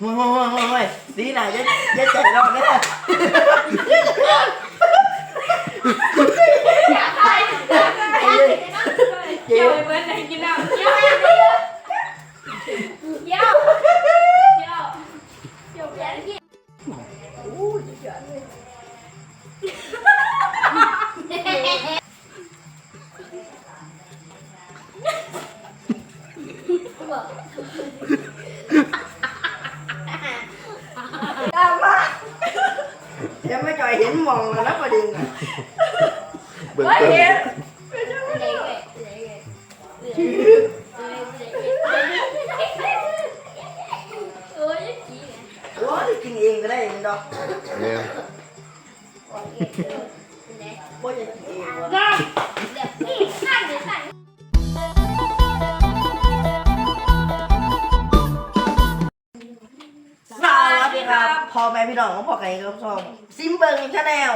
โอ้ยโอ้ยโอ้ยดีหน่ะจะจะใจเราเนี่ยเกี่ยวไปเบิร์ดไหนกินน้ำเกี่ ยังไม่จ่อยเห็น พ่อแม่พี่น้องของพ่อไก่กับซองซิมเบิงชาแนล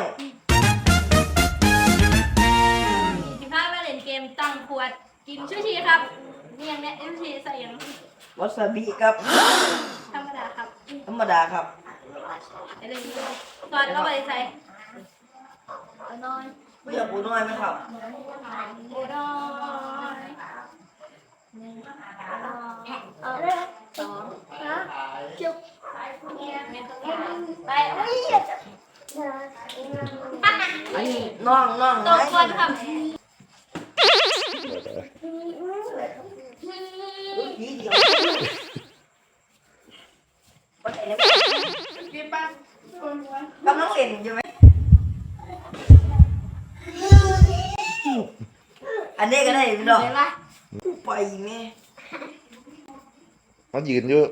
สิพามาเล่นเกมตั้งขวดกินชูชีครับนี่ยังเนี่ยชูชีใส่ยังวาซาบิครับ ธรรมดาครับธรรมดาครับอะไรอย่างเงี้ยตอนเราไปใส่เอานอนไม่อยากปูน้อยไหมครับโอ้ดอยหนึ่งเอาสองฮะจุ๊บ ไปโอ้ยอันนี้น้องน้องตกก่อนครับกผีเดียวบ่ได้เลยกำลังเล่นอยู่ไหมอันนี้ก็ได้พี่น้องเดี๋ยวละไปแม่เขายืนอยู่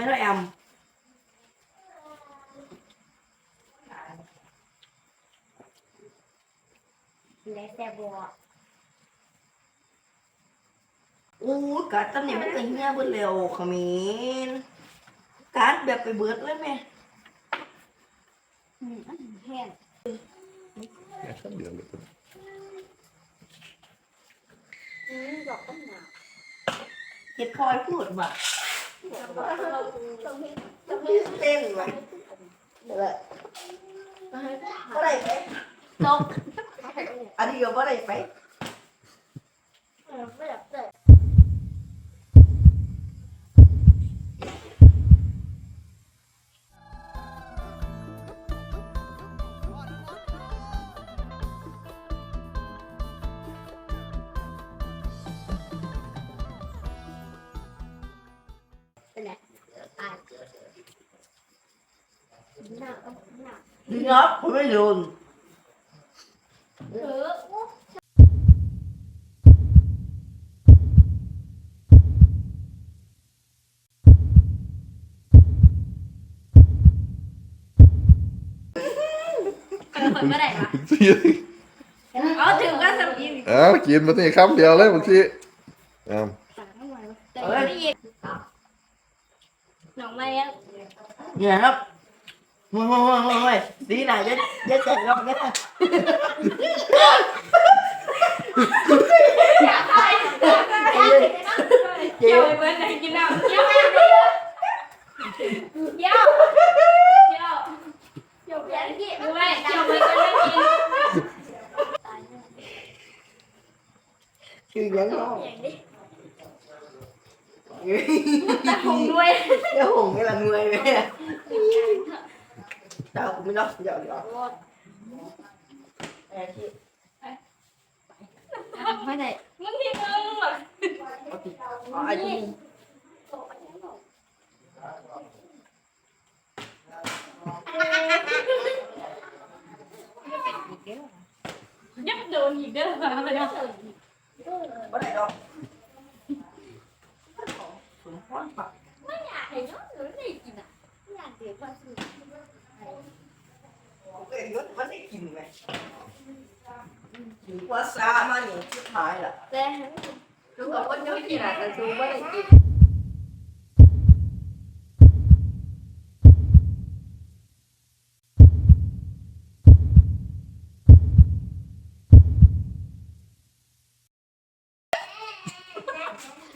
ไม่ต้องแอมแล้วแต่บัวอู้กัดตำเนี่ยมันก็เหี้ยเบิดเร็วขมิ้นกัดแบบไปเบิดเลยแม่อืมแห้งเนี่ยชั้นเดียวเลยอืมดอกต้นหนาว เห็ดคอยพูดว่ะต้องให้ เต้นว่ะเดี๋ยวละได้ไปจบอันนี้ก็บ่ได้ไป ไม่อยากเป็น หนักดีเนาะผมไม่ลืมเออคนเมื่อไหร่วะสิอ๋อถึงก็สมีอ้าวกินมาที่คำเดียวเลยเมื่อกี้อ้าวแต่ยังไม่ ยิงหนองไม้อะเนี่ยครับโอ้ยโอ้ยโอ้ยโอ้ยดีหน่ะจะจะใจ cái nước vẫn thấy này chìm quá xa mà nhìn chút hại là chúng tôi có nhớ gì là cái xuống vẫn thấy chìm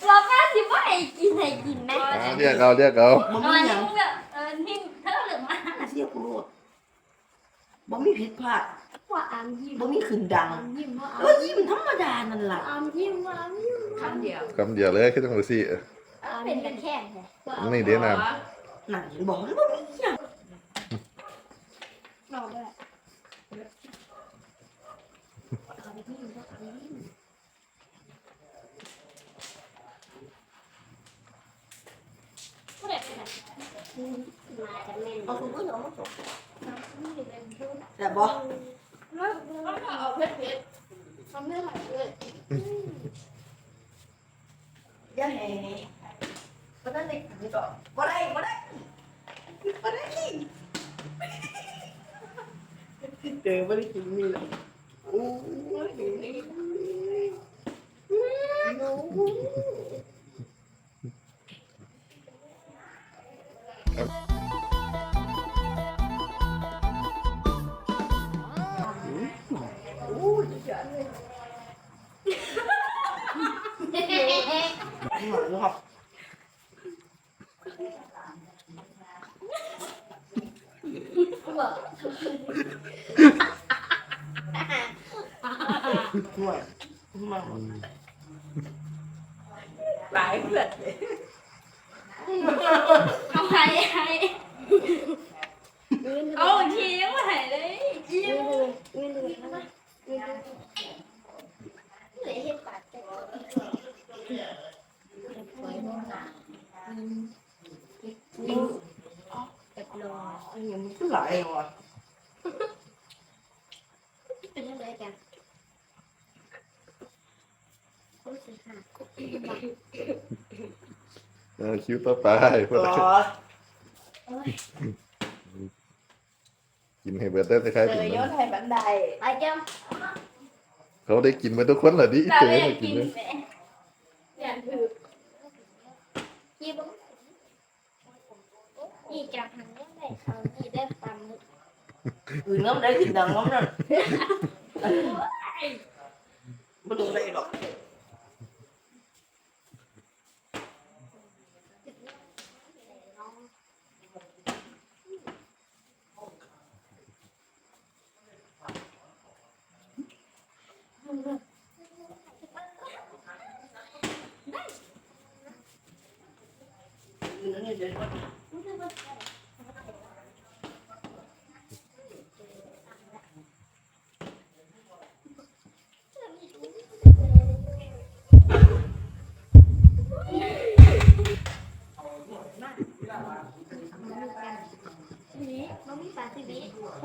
Lo phát gì vậy? Chị này chị mẹ. Đi cậu, đi cậu. พลาด ว่าอามยิ้มบ่มีขึ้นดัง อามยิ้มว่าเออยิ้มธรรมดานั่นล่ะอามยิ้มว่าอามยิ้มคำเดียวคำเดียวเลยคือต้องรู้สิอามเป็นกันแค่ไหนนี่เดี๋ยวนะนั่นเห็นบอกมันบ่มีหยังเราด้วยผู้ใดเป็นมากันแม่นเอาคุณผู้ชมมาส่ง นี่เป็นผู้แต่บ่เอาเพชรเพชรทำได้หลายเลยอย่าให้บ่ได้เลยนี่ก็บ่ได้บ่ได้บ่ได้เจอบ่ได้กินนี่แหละโอ้ย หน่อยนะครับ บอก หน่อยมาหลายเพื่อนเลย เอาไห้ไห้เอาทียังไม่หายเลยยิ้มเลยเห็นปากแต่เด็ก ลงอันนี้มันก็หลายว่ะเป็นยังไงกันรู้สึกค่ะเออคิวต่อไปเพื่อนต่อกินให้เบิร์ดได้คล้ายๆเจเป็นอยอดไทยบันได ไปจ้า เขาได้กินมาทุกคนเหรอดิเราเจอไม่ให้ได้กิกินนเลย แม่ เนี่ยคือ ยี่บ้ นี่จับหันได้ไหมเอานี่ได้ตำมืออือน้ำได้กินดังน้ำนั่นไม่ดูได้หรอกนี่เดี๋ยวนี่น้องมีป น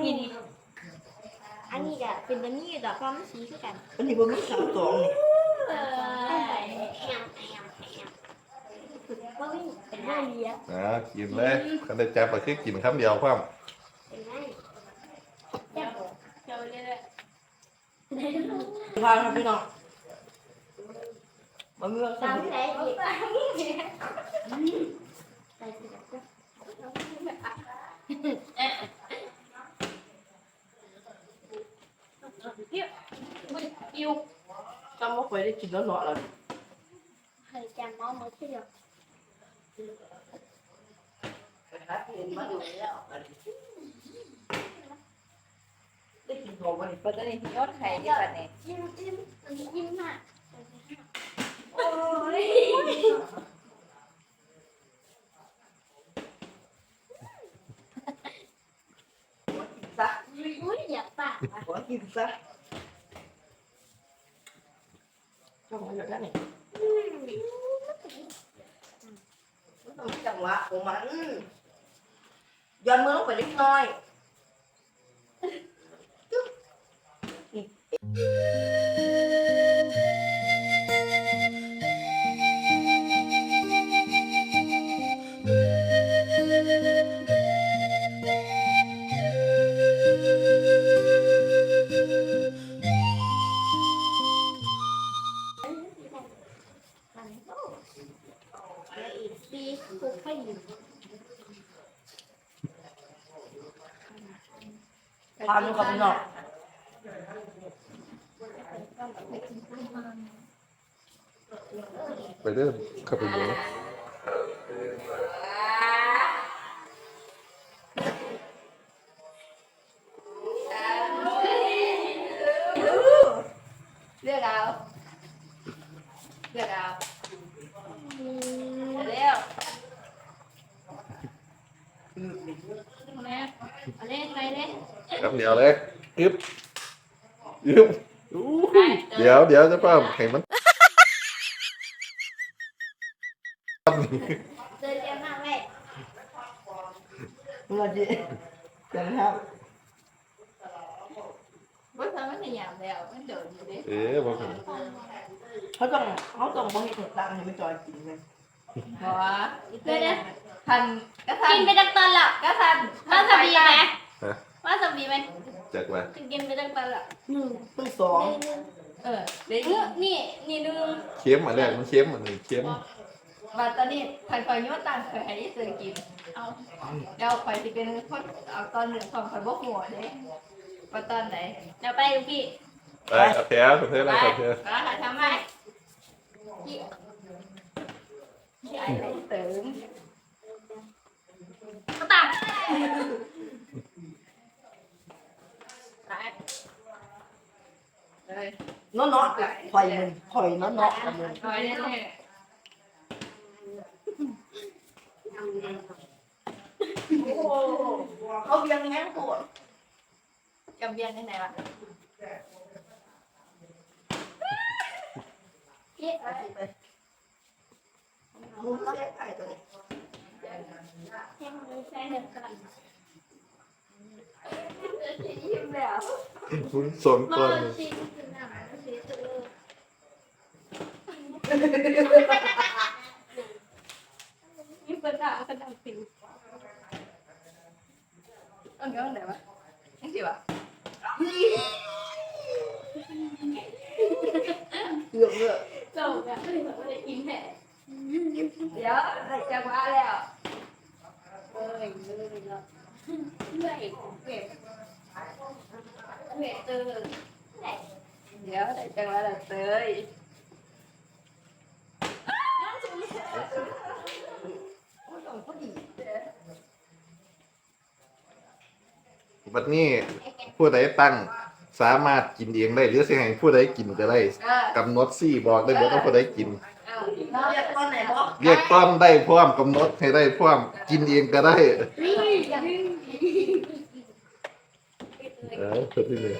ี่นี่อันนี้ก็เป็นแบบนี้ดอกความสีคือกัน อันนี้ผมมีสามสองนี่ เออแอมแอมแอมว่าวิ่ง เป็นห้าเลี้ยอ่ากินเลยคันได้จับก็คือกินคำเดียวความเป็นไงแซ่บเจอเลยพาครับพี่น้องมันมีว่าตามสไหนอีกไปสิครับอิวจำว่าเคยได้กินแล้วหนอแล้วเคยจำห มอมือที่เดียวเห็นมาดูแล้วได้กินของมันปัตตานียอดไทยที่ปัตตานียิ้มยิ้มยิ้มมากโอ้ยกินซะอุ้ยอยากปากอะขอกินซะจ้องไว้แบบนั้นนี่มัน จังหวะของมันย้อนมือลงไปเล็กน้อย แล้วอีกปีคุกให้อยู่พาดูกับพี่น้องไปเริ่มเข้าไปดูเเอาเล่นไปเล่นคำเดียวเลยอึ๊บอึ๊บอู้หูเดี๋ยวเดี๋ยวจะป้าให้มันเดินเรียนมาแม่เมื่อจีจังครับว่าทำมันหยาบแล้วมันเดินอยู่ดิเอ๊ะบอกให้เขาต้องเขาต้องบอกให้ถูกตังค์ให้ไม่จอยกินเลยเพราะว่า ทันก็ทันกินไปตั้งตอนละก็ทันวาซาบิไหมวาซาบิไหมจักว่ากินไปตั้งตอนละหนึ่งเพิ่งสองเออเด็กเออนี่นี่ดูเค็มอันแรกมันเค็มอันนี้เค็มมาตอนนี้ทันคอยยุ่งต่างเคยให้ได้ซื้อกินเอาเดี๋ยวคอยจะเป็นคนเอาตอนหนึ่งของคอยบกหัวเด้ว่าตอนไหนเดี๋ยวไปดูพี่ไปเอาแถวเธออะไรไปกับเธอไปทำไมที่ไอ้เติม ก็ตาม ไป เน้อเนาะถอยมึงถอยน้อเนาะกับมึงคอยแน่โอ้โหเขาเบียงแห้งตัวๆจำเบียนได้ไหนวะพี่มึงเสียไอ้ตัวนี้ให้มือใช้เดินกันยิ้มแล้ว คุณสนมก่อนชิมกินน้ำสีตัวยิ้มเป็นหน้าเป็นหน้าสิวอันนี้อันไหนวะยังสิวะเกือบเลยโจ้แบบไม่ได้กินแห่เดี๋ยวจังหวะแล้วเอ้ยเลยแล้วเมื่อยเก็บ เก็บตื่นเดี๋ยวได้จังหวะล้วเตยพอดีบัดนี้ผู้ใดตั้งสามารถกินเองได้หรือสิให้ผู้ใดกินก็ได้กำหนดสี่บอกได้เบิดว่าผู้ใดกินเรียกตอนไหนบอกเรียกต้อนได้พร้อมกำหนดให้ได้พร้อมกินเองก็ได้ นี่ เออสุดที่เลย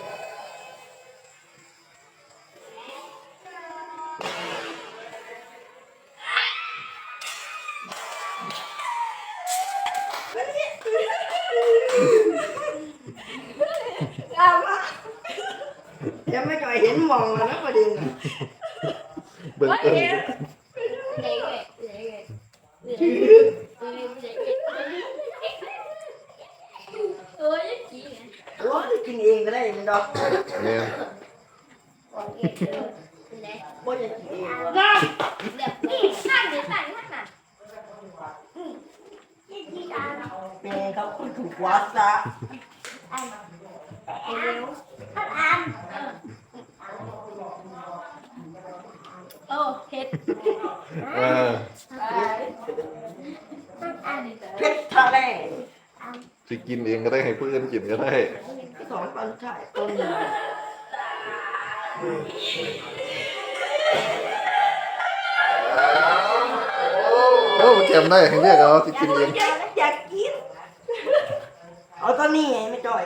ยังไม่จอยเห็นมองแล้วนะประเด็น เบื้องต้น เด็กเด็กเด็กเด็กเด็กเอ้ยกี่เนี่ย โอ้ ยกินเองก็ได้มันดอกเนี่ยเด็กเด็กบ่จะกินเองเด็กนี่ข้างหรือข้างข้างน่ะนี่ที่ตาเราแม่เขาคนถูกวัดซะอันเร็วข้างอันโอ้เฮ็ดเอออันเพชรทะเล สิกินเองก็ได้ให้ผู้อื่นกินก็ได้ สองตอนถ่ายต้นหนึ่งโอ้แกมได้ให้เรียกเอาสิกินเองอยากอยากกิน เอาตอนนี้ไงไม่จอย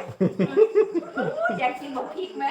อยากกินหมกพริกไหม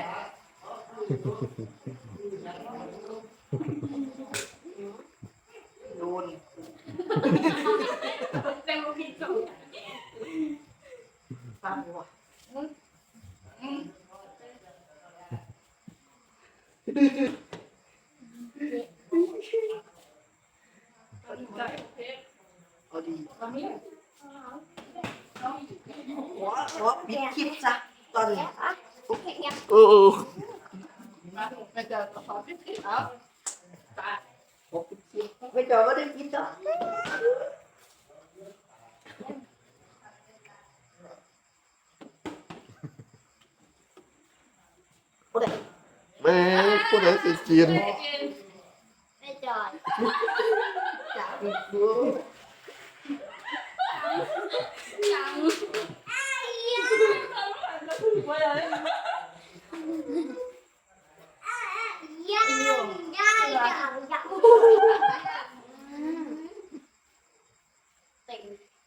ไหนสิกินไม่จอดจังจัง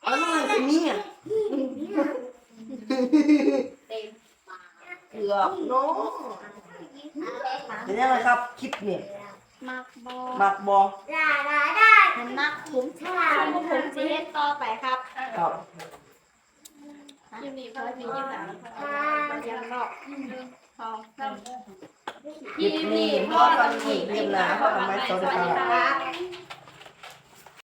อร่อยอันนี้อ่ะเต็มปากเกือบเนาะ เป็นยังไงครับคลิปเนี่ยมักบอมักบอมันมักผมชาผมจะเฮ็ดต่อไปครับครับคลิปนี้พอมีคลิปหนาแล้วพอยังรอบหนึ่งสองสามคลิปนี้พ่อกันอีกเรียนหนาพ่อกันไม่สวัสดีครับครับ